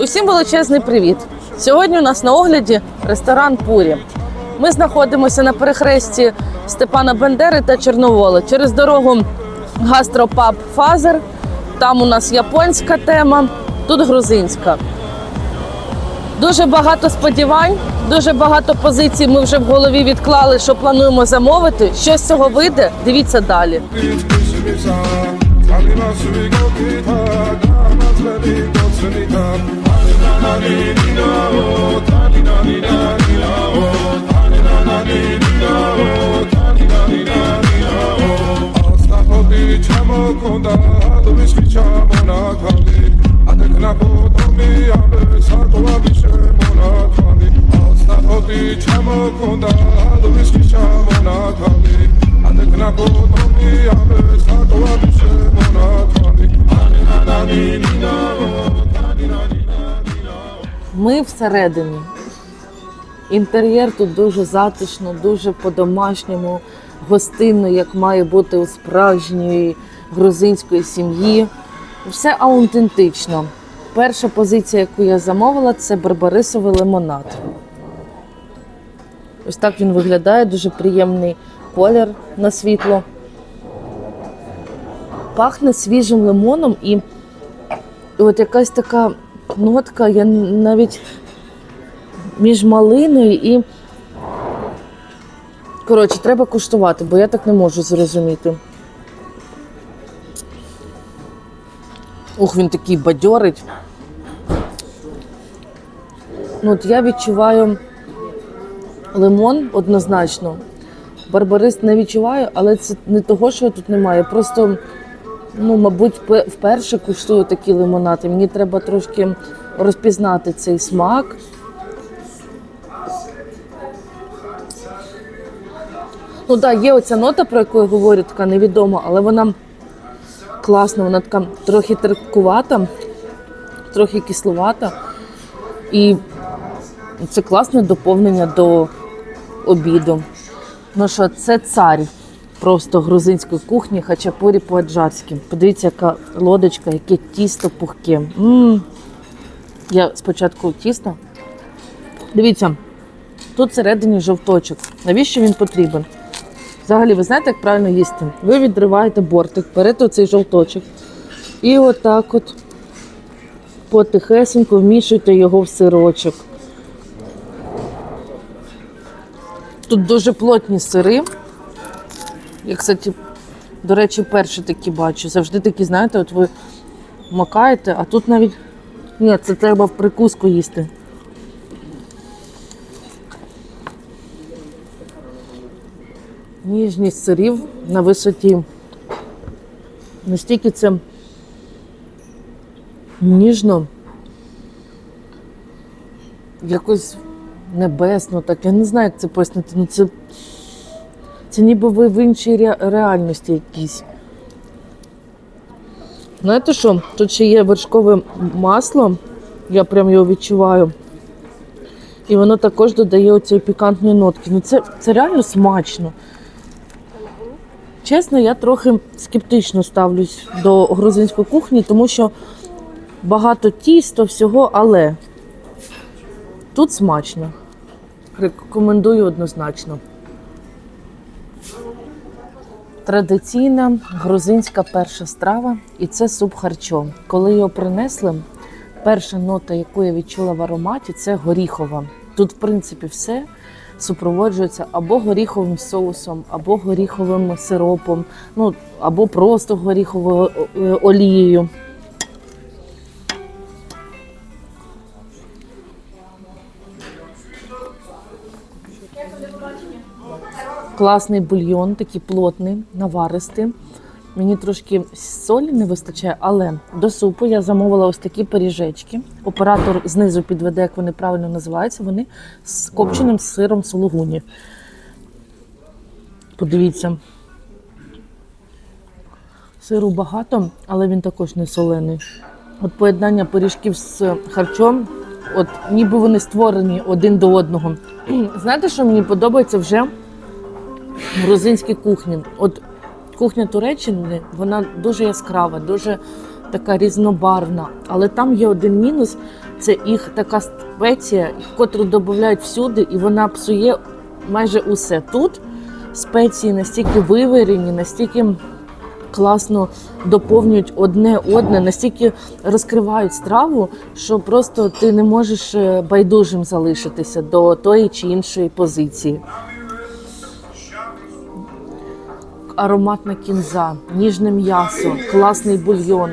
Усім величезний привіт! Сьогодні у нас на огляді ресторан Пурі. Ми знаходимося на перехресті Степана Бендери та Чорновола. Через дорогу гастропаб Фазер. Там у нас японська тема, тут грузинська. Дуже багато сподівань, дуже багато позицій ми вже в голові відклали, що плануємо замовити. Що з цього вийде? Дивіться далі. Bokoda, Luiskisha, Monakali, Adekna Kotomi, Abe, Ми всередині. Інтер'єр тут дуже затишно, дуже по-домашньому, гостинно, як має бути у справжньої грузинської сім'ї. Все аутентично. Перша позиція, яку я замовила, це барбарисовий лимонад. Ось так він виглядає, дуже приємний колір на світло. Пахне свіжим лимоном і, от якась така нотка, я навіть між малиною і. Коротше, треба куштувати, бо я так не можу зрозуміти. Ух, він такий бадьорить. Ну, от я відчуваю лимон однозначно. Барбарис не відчуваю, але це не того, що тут немає. Просто, ну, мабуть, вперше куштую такі лимонади. Мені треба трошки розпізнати цей смак. Ну так, є оця нота, про яку я говорю, така невідома, але вона класна, вона така трохи терпкувата, трохи кисловата. І це класне доповнення до обіду. Ну що, це цар просто грузинської кухні, хачапурі по-аджарськи. Подивіться, яка лодочка, яке тісто пухке. м Я спочатку тісто. Дивіться, тут всередині жовточок. Навіщо він потрібен? Взагалі, ви знаєте, як правильно їсти? Ви відриваєте бортик, берете оцей жовточок і отак от потихесенько вмішуєте його в сирочок. Тут дуже плотні сири. Я, кстати, до речі, перші такі бачу. Завжди такі, знаєте, от ви макаєте, а тут навіть. Ні, це треба в прикуску їсти. Ніжність сирів на висоті. Настільки це ніжно, якось небесно, так. Я не знаю, як це пояснити. Ну, це, це ніби ви в іншій ре- реальності якійсь. Знаєте що? Тут ще є вершкове масло, я прям його відчуваю. І воно також додає оцієї пікантної нотки. Ну це, це реально смачно. Чесно, я трохи скептично ставлюсь до грузинської кухні, тому що багато тіста, всього, але тут смачно. Рекомендую однозначно. Традиційна грузинська перша страва, і це суп харчо. Коли його принесли, перша нота, яку я відчула в ароматі, це горіхова. Тут, в принципі, все супроводжується або горіховим соусом, або горіховим сиропом, ну або просто горіховою е, олією. Класний бульйон, такий плотний, наваристий. Мені трошки солі не вистачає, але до супу я замовила ось такі пиріжечки. Оператор знизу підведе, як вони правильно називаються. Вони з копченим сиром сулугуні. Подивіться. Сиру багато, але він також не солений. От поєднання пиріжків з харчом, от ніби вони створені один до одного. Знаєте, що мені подобається вже в грузинській кухні? От кухня Туреччини вона дуже яскрава, дуже така різнобарвна. Але там є один мінус: це їх така спеція, котру додають всюди, і вона псує майже усе. Тут спеції настільки виварені, настільки класно доповнюють одне одне, настільки розкривають страву, що просто ти не можеш е, байдужим залишитися до тої чи іншої позиції. Ароматна кінза, ніжне м'ясо, класний бульйон,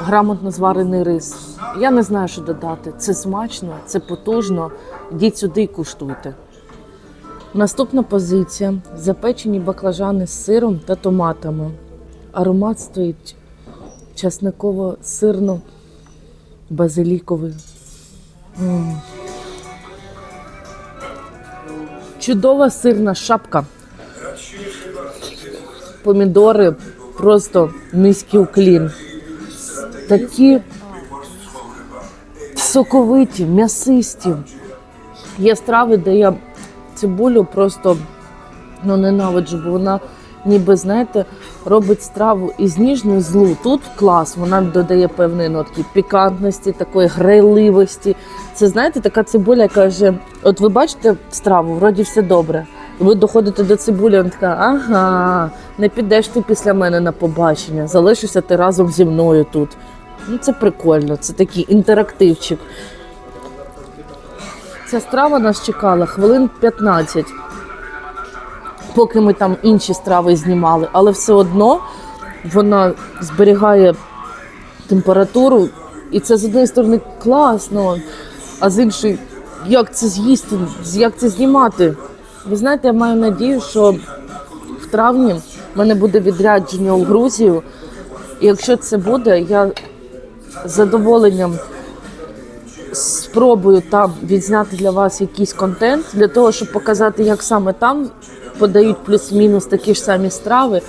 грамотно зварений рис. Я не знаю, що додати. Це смачно, це потужно. Йдіть сюди і куштуйте. Наступна позиція запечені баклажани з сиром та томатами. Аромат стоїть часниково-сирно базиліковий. М. Чудова сирна шапка. Помідори просто низький уклін. Такі соковиті, м'ясисті. Є страви, де я цибулю просто ну, ненавиджу, бо вона ніби, знаєте, робить страву із ніжної злу. Тут клас, вона додає певної нотки пікантності, такої грайливості. Це знаєте, така цибуля, яка каже: от ви бачите страву, вроді все добре. Ви доходите до цибулі, вона така, ага, не підеш ти після мене на побачення, залишишся ти разом зі мною тут. Ну, це прикольно, це такий інтерактивчик. Ця страва нас чекала хвилин 15, поки ми там інші страви знімали, але все одно вона зберігає температуру, і це з однієї сторони класно, а з іншої, як це з'їсти, як це знімати. Ви знаєте, я маю надію, що в травні в мене буде відрядження у Грузію. І якщо це буде, я з задоволенням спробую там відзняти для вас якийсь контент для того, щоб показати, як саме там подають плюс-мінус такі ж самі страви.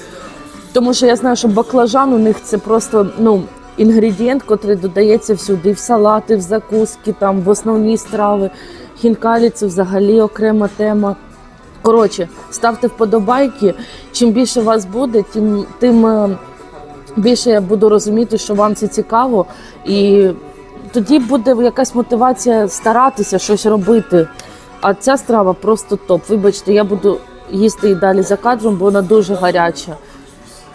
Тому що я знаю, що баклажан у них це просто ну, інгредієнт, який додається всюди, в салати, в закуски, там, в основні страви. Хінкалі це взагалі окрема тема. Коротше, ставте вподобайки. Чим більше вас буде, тим, тим е, більше я буду розуміти, що вам це цікаво. І тоді буде якась мотивація старатися щось робити. А ця страва просто топ. Вибачте, я буду їсти і далі за кадром, бо вона дуже гаряча.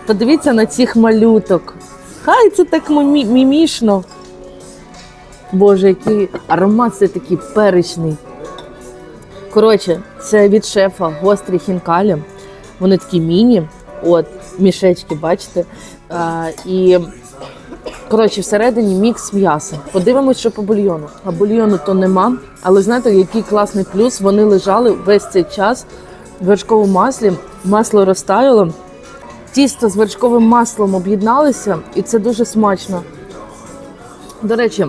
Подивіться на цих малюток. Хай це так мімішно. Боже, який аромат це такий перечний. Коротше, це від шефа гострі хінкалі. Вони такі міні. От, мішечки, бачите. А, і коротше, всередині мікс м'яса. Подивимось, що по бульйону. А бульйону то нема. Але знаєте, який класний плюс. Вони лежали весь цей час в вершковому маслі. Масло розтаяло. Тісто з вершковим маслом об'єдналися, і це дуже смачно. До речі,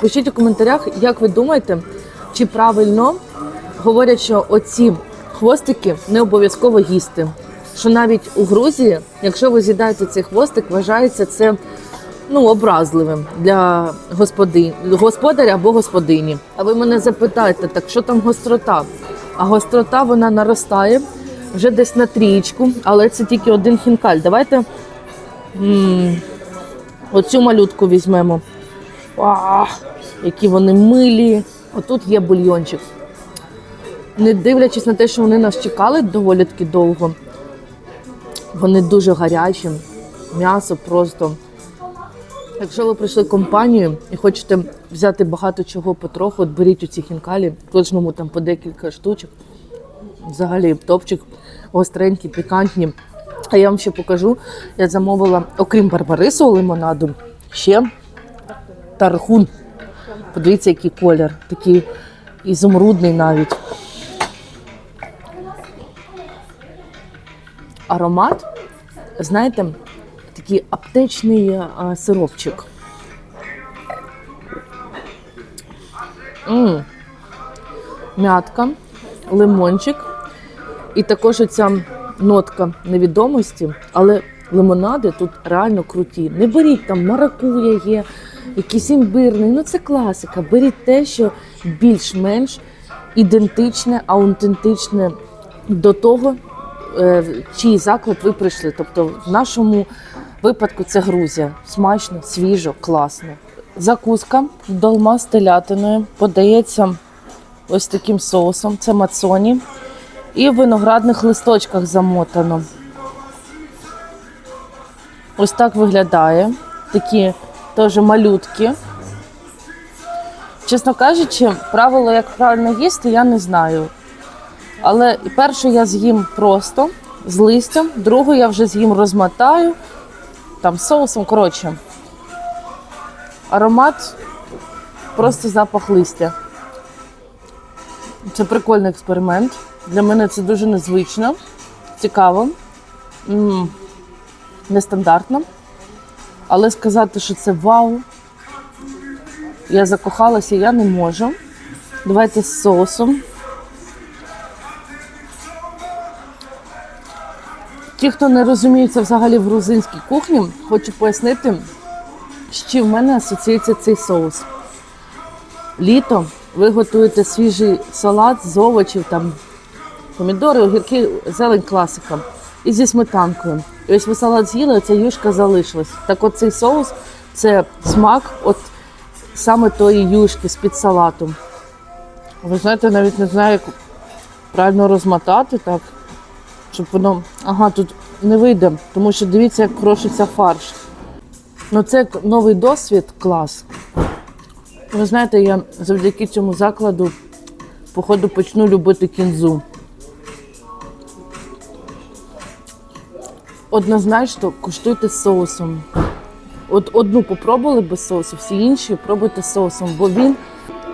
пишіть у коментарях, як ви думаєте, чи правильно говорять, що оці хвостики не обов'язково їсти. Що навіть у Грузії, якщо ви з'їдаєте цей хвостик, вважається це ну, образливим для господи... господаря або господині. А ви мене запитаєте, так що там гострота? А гострота вона наростає вже десь на трієчку, але це тільки один хінкаль. Давайте м- оцю малютку візьмемо. А, які вони милі. Отут є бульйончик. Не дивлячись на те, що вони нас чекали доволі таки довго. Вони дуже гарячі. М'ясо просто. Якщо ви прийшли компанією і хочете взяти багато чого потроху, от беріть у ці хінкалі, кожному там по декілька штучок. Взагалі топчик, гостренькі, пікантні. А я вам ще покажу. Я замовила, окрім барбарисового лимонаду, ще тархун. Подивіться, який колір, такий ізумрудний навіть. Аромат, знаєте, такий аптечний а, сиропчик. М. М'ятка, лимончик. І також оця нотка невідомості, але лимонади тут реально круті. Не беріть там маракуя є, якийсь імбирний. Ну це класика. Беріть те, що більш-менш ідентичне, аутентичне до того, е, в чий заклад ви прийшли. Тобто, в нашому випадку це Грузія. Смачно, свіжо, класно. Закуска долма з телятиною подається ось таким соусом. Це мацоні. І в виноградних листочках замотано. Ось так виглядає. Такі теж малютки. Чесно кажучи, правило, як правильно їсти, я не знаю. Але першу я з'їм просто з листям, другу я вже з'їм розмотаю, там соусом, коротше. Аромат просто запах листя. Це прикольний експеримент. Для мене це дуже незвично, цікаво, нестандартно. Але сказати, що це вау, я закохалася, я не можу. Давайте з соусом. Ті, хто не розуміється взагалі в грузинській кухні, хочу пояснити, чим в мене асоціюється цей соус. Літо ви готуєте свіжий салат з овочів, там помідори, огірки, зелень класика. І зі сметанкою. І ось ви салат з'їли, а ця юшка залишилась. Так от цей соус це смак от саме тої юшки з-під салату. Ви знаєте, навіть не знаю, як правильно розмотати так, щоб воно. Ага, тут не вийде, тому що дивіться, як крошиться фарш. Ну це новий досвід, клас. Ви знаєте, я завдяки цьому закладу, походу, почну любити кінзу. Однозначно куштуйте з соусом. От одну попробували без соусу, всі інші пробуйте з соусом, бо він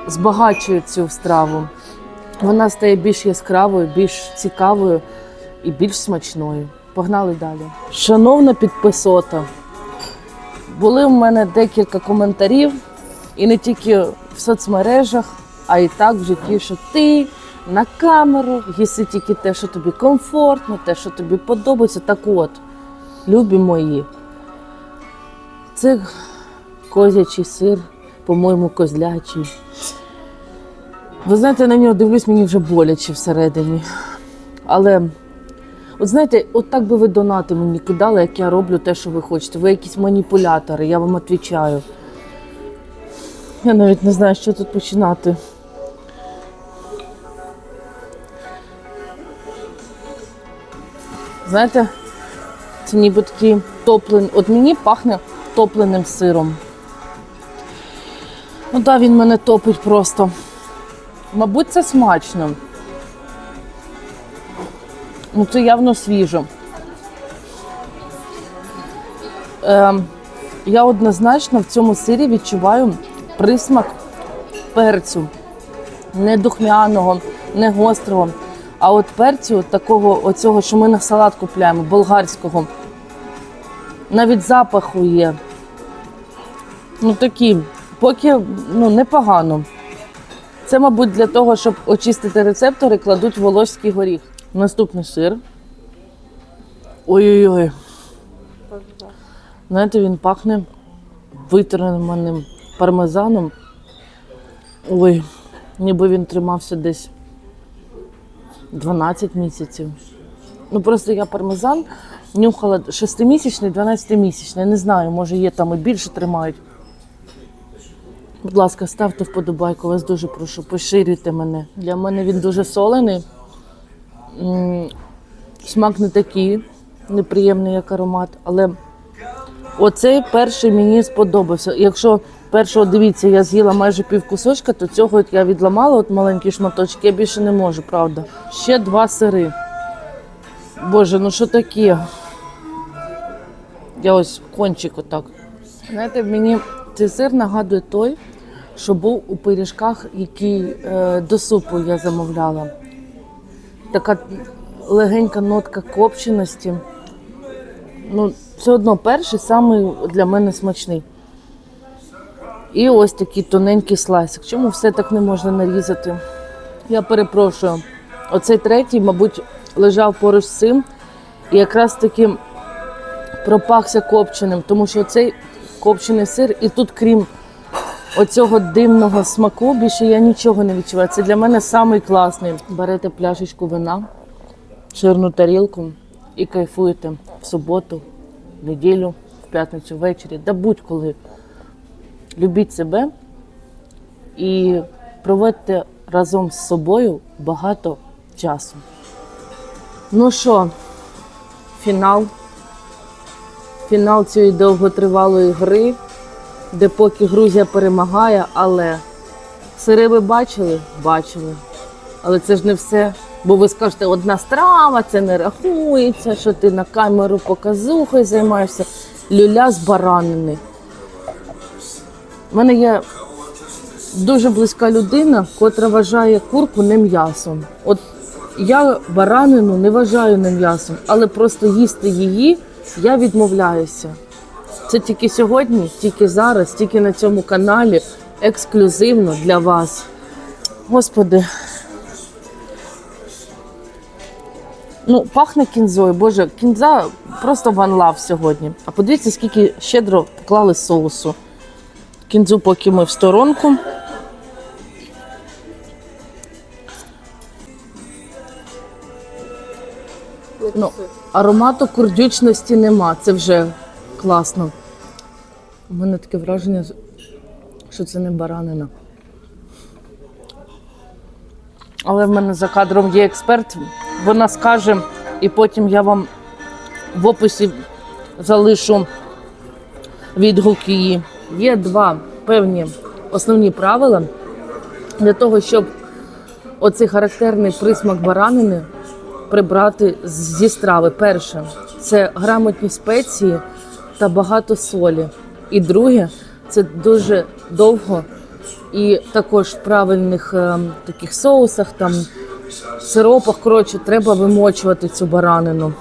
збагачує цю страву. Вона стає більш яскравою, більш цікавою і більш смачною. Погнали далі. Шановна підписота, були в мене декілька коментарів, і не тільки в соцмережах, а і так в житті, що ти на камеру їси тільки те, що тобі комфортно, те, що тобі подобається. Так от, любі мої, це козячий сир, по-моєму, козлячий. Ви знаєте, на нього дивлюсь, мені вже боляче всередині. Але, от знаєте, от так би ви донати мені кидали, як я роблю те, що ви хочете. Ви якісь маніпулятори, я вам відповідаю. Я навіть не знаю, що тут починати. Знаєте, це ніби такий топлений. От мені пахне топленим сиром. Ну так, він мене топить просто. Мабуть, це смачно. Ну, це явно свіжо. Ем, я однозначно в цьому сирі відчуваю присмак перцю. Не духмяного, не гострого. А от перцю такого, оцього, що ми на салат купляємо, болгарського. Навіть запаху є. Ну такі, поки ну, непогано. Це, мабуть, для того, щоб очистити рецептори, кладуть волоський горіх. Наступний сир. Ой-ой-ой. Знаєте, він пахне витриманим пармезаном. Ой, ніби він тримався десь 12 місяців. Ну просто я пармезан нюхала 6-місячний, 12-місячний. Не знаю, може є там і більше тримають. Будь ласка, ставте вподобайку, вас дуже прошу, поширюйте мене. Для мене він дуже солений. Смак не такий неприємний, як аромат, але оцей перший мені сподобався. Якщо першого, дивіться, я з'їла майже пів кусочка, то цього я відламала, от маленькі шматочки, я більше не можу, правда. Ще два сири. Боже, ну що таке? Я ось кончик отак. Знаєте, мені цей сир нагадує той, що був у пиріжках, які е, до супу я замовляла. Така легенька нотка копченості. Ну, все одно перший самий для мене смачний. І ось такий тоненький слайсик. Чому все так не можна нарізати? Я перепрошую. Оцей третій, мабуть, лежав поруч з цим і якраз таки пропахся копченим, тому що цей копчений сир, і тут, крім оцього димного смаку, більше я нічого не відчуваю. Це для мене самий. Берете пляшечку вина, жирну тарілку і кайфуєте в суботу, в неділю, в п'ятницю ввечері, да будь-коли. Любіть себе і проводьте разом з собою багато часу. Ну що, фінал. Фінал цієї довготривалої гри, де поки Грузія перемагає, але сири ви бачили? Бачили. Але це ж не все. Бо ви скажете, одна страва, це не рахується, що ти на камеру показухою займаєшся. Люля з баранини. У мене є дуже близька людина, котра вважає курку не м'ясом. От я баранину не вважаю не м'ясом, але просто їсти її я відмовляюся. Це тільки сьогодні, тільки зараз, тільки на цьому каналі, ексклюзивно для вас. Господи. Ну, пахне кінзою. Боже, кінза просто ван лав сьогодні. А подивіться, скільки щедро поклали соусу. Кінзу поки ми в сторонку. Ну, аромату курдючності нема, це вже класно. У мене таке враження, що це не баранина. Але в мене за кадром є експерт, вона скаже, і потім я вам в описі залишу відгук її. Є два певні основні правила для того, щоб оцей характерний присмак баранини прибрати зі страви. Перше це грамотні спеції та багато солі. І друге це дуже довго і також в правильних ем, таких соусах, там сиропах. Коротше, треба вимочувати цю баранину.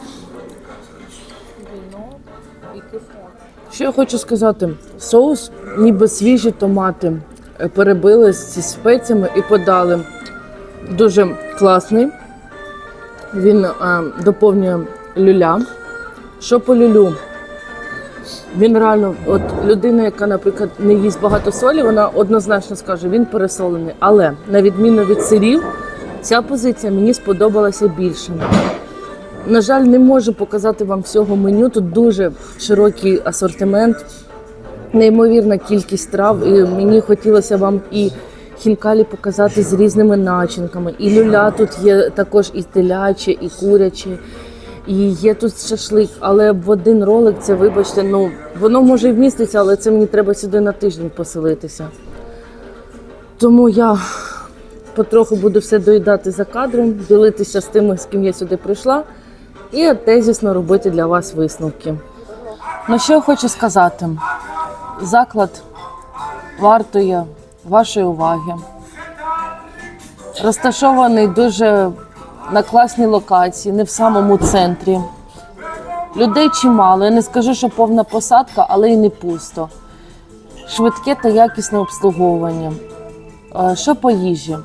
Що я хочу сказати? Соус, ніби свіжі томати е, перебили зі спеціями і подали. Дуже класний. Він е, доповнює люля. Що по люлю? Він реально, от людина, яка, наприклад, не їсть багато солі, вона однозначно скаже, він пересолений. Але на відміну від сирів, ця позиція мені сподобалася більше. На жаль, не можу показати вам всього меню. Тут дуже широкий асортимент, неймовірна кількість трав. І мені хотілося вам і хінкалі показати з різними начинками. І люля тут є також і теляче, і куряче. І є тут шашлик, але в один ролик це, вибачте, ну воно може і вміститься, але це мені треба сюди на тиждень поселитися. Тому я потроху буду все доїдати за кадром, ділитися з тими, з ким я сюди прийшла, і тезісно робити для вас висновки. Ну що я хочу сказати? Заклад вартує вашої уваги. Розташований дуже на класній локації, не в самому центрі. Людей чимало. Я не скажу, що повна посадка, але й не пусто. Швидке та якісне обслуговування. Що по їжі?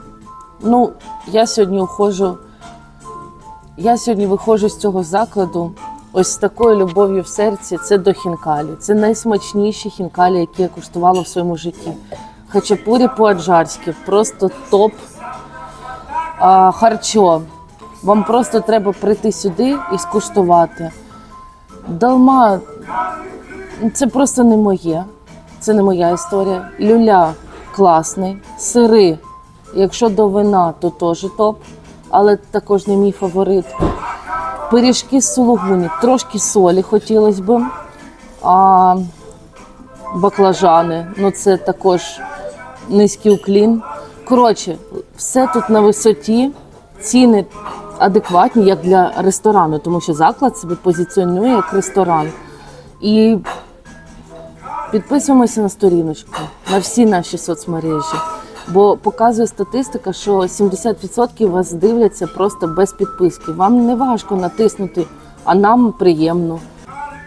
Ну, я сьогодні уходжу. Я сьогодні виходжу з цього закладу ось з такою любов'ю в серці. Це до хінкалі. Це найсмачніші хінкалі, які я куштувала в своєму житті. Хачапурі по-аджарськи, просто топ а, харчо. Вам просто треба прийти сюди і скуштувати. Далма це просто не моє. Це не моя історія. Люля класний. Сири, якщо до вина, то теж топ, але також не мій фаворит. Пиріжки з сулугуні, трошки солі хотілося б. А, баклажани, ну це також низький уклін. Коротше, все тут на висоті, ціни адекватні, як для ресторану, тому що заклад себе позиціонує як ресторан. І підписуємося на сторіночку, на всі наші соцмережі. Бо показує статистика, що 70% вас дивляться просто без підписки. Вам не важко натиснути, а нам приємно.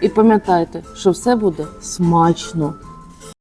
І пам'ятайте, що все буде смачно.